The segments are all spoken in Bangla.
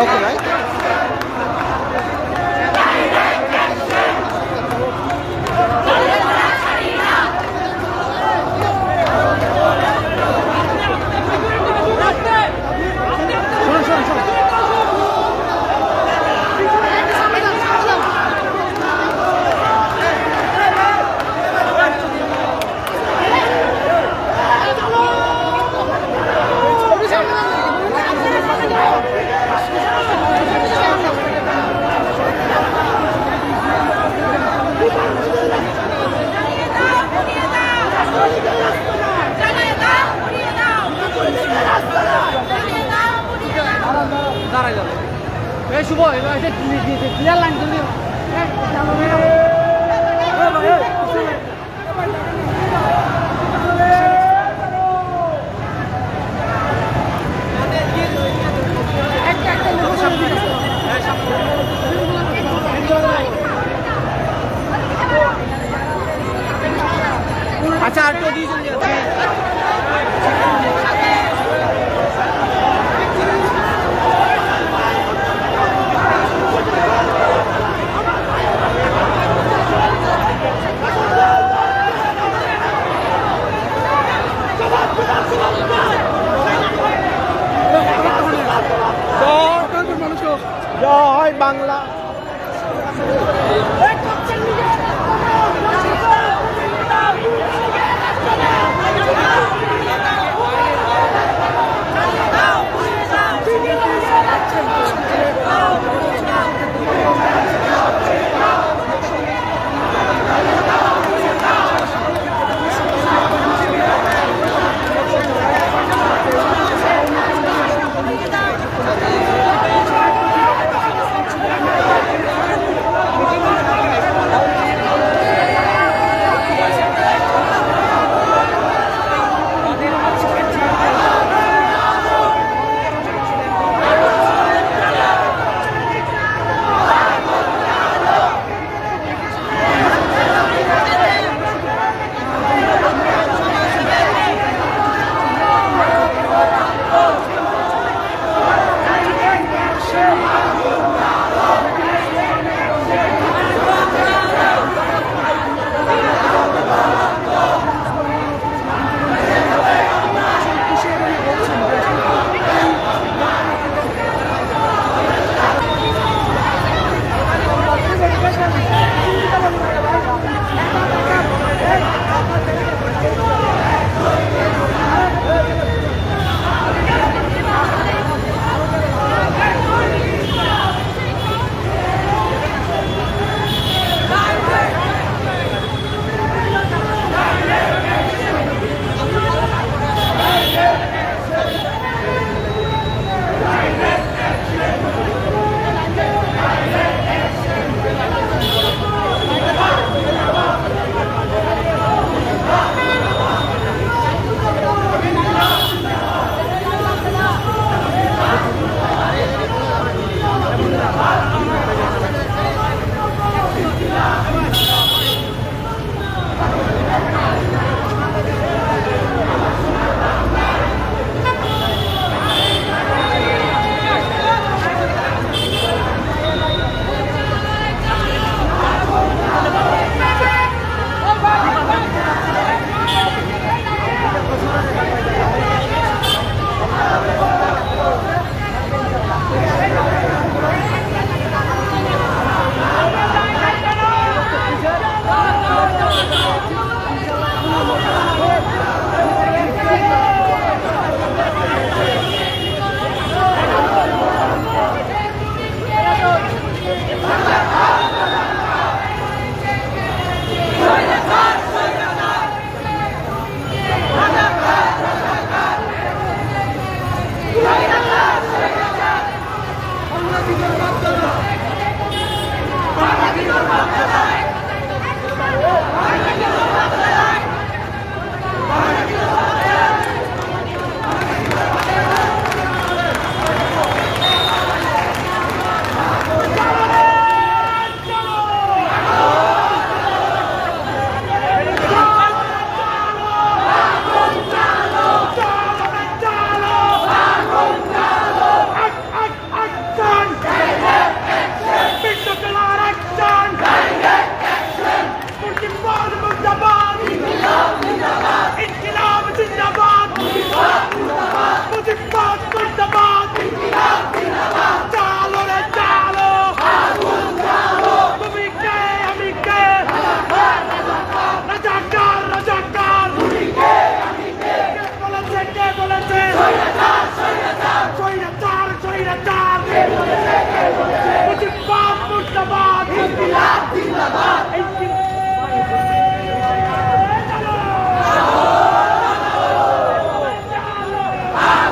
Okay, right?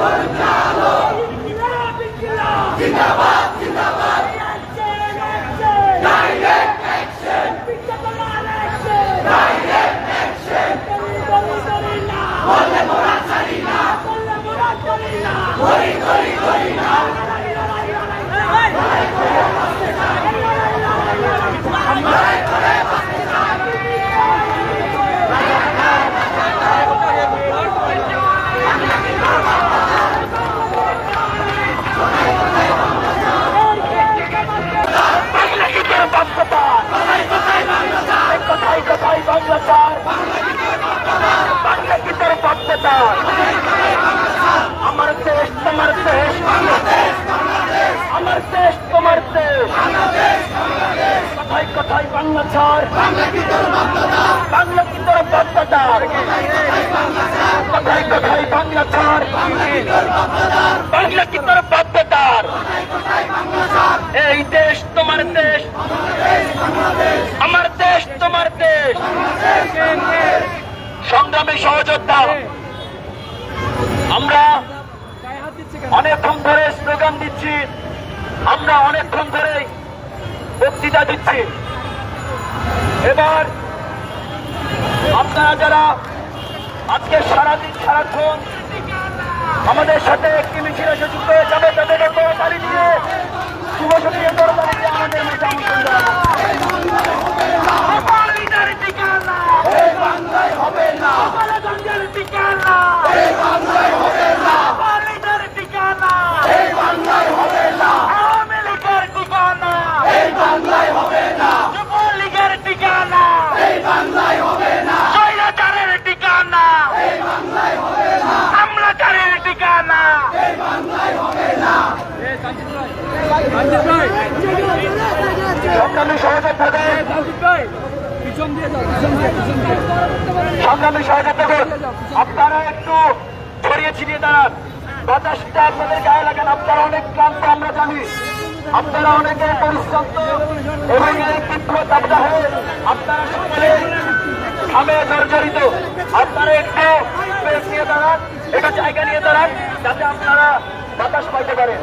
Acorda! বাংলাদেশ আমার দেশ তোমার দেশ আমার দেশ তোমার দেশ কথায় কথায় বাংলা ছাড় বাংলা কি তোর বাধ্যতার কথায় কথায় বাংলা ছাড় বাংলা কি তোর বাধ্যতার এই দেশ তোমার দেশ আমার দেশ তোমার দেশ সংগ্রামী সহযোদ্ধা আমরা অনেকক্ষণ ধরে স্লোগান দিচ্ছি। আমরা অনেকক্ষণ ধরে বক্তৃতা দিচ্ছি। এবার আপনারা যারা আজকে সারাদিন, সারাক্ষণ আমাদের সাথে একটি মিছিল এসে যুক্ত হয়ে যাবে করতালি দিয়ে শুভ সংগ্রামী সহযোদ্ধাদের আপনারা একটু ছড়িয়ে ছিটিয়ে দাঁড়ান। বাতাসটা আপনাদের গায়ে লাগান আপনারা অনেক ক্লান্ত, আমরা জানি। আপনারা অনেকে পরিশ্রান্ত এবং আপনারা সকলে ঘামে জর্জরিত। আপনারা একটু নিয়ে দাঁড়ান, একটু জায়গা নিয়ে দাঁড়ান, যাতে আপনারা বাতাস পাইতে পারেন।